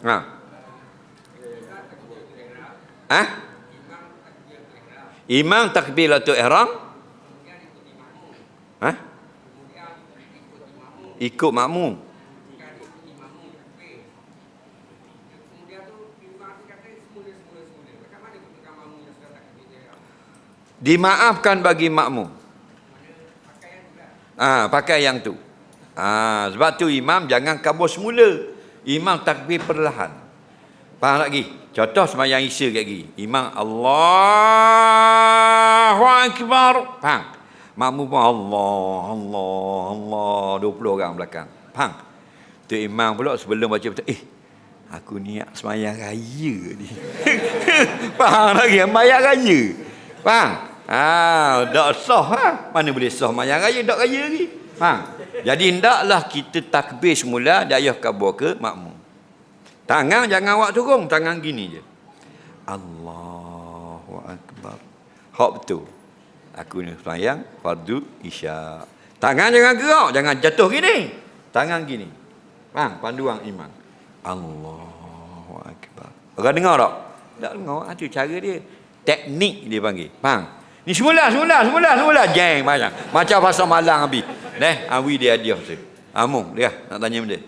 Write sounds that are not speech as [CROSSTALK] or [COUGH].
Ha. Ha? Imam takbiratul ihram? Ha? Ikut makmum. Dimaafkan bagi makmum. Ah, pakai yang tu. Ah, sebab tu imam jangan kabur semula. Imam takbir perlahan. Faham lagi? Contoh sembahyang Isya kat lagi. Imam Allahu Akbar. Faham? Makmum pun Allah, Allah, Allah. 20 orang belakang. Faham? Tu imam pula sebelum baca betul. Eh, aku niat sembahyang [LAUGHS] raya ni. Faham lagi? Sembahyang raya. Faham? Ah, tak sah ha? Mana boleh sah sembahyang raya, tak raya lagi. Faham? Jadi hendaklah kita takbir semula dayah kabur ke makmum. Tangan jangan awak turun, tangan gini je. Allahu akbar. Hak betul. Aku ni sembahyang fardu isya. Tangan jangan gerak, jangan jatuh gini. Tangan gini. Faham? Panduan imam. Allahu akbar. Orang dengar tak? Tak dengar. Ada cara dia. Teknik dia panggil. Faham? Ni semula, semula, semula, semula. Jeng macam. Macam pasal malang habis. Neh, awi dia dia tu. Amung dia nak tanya benda.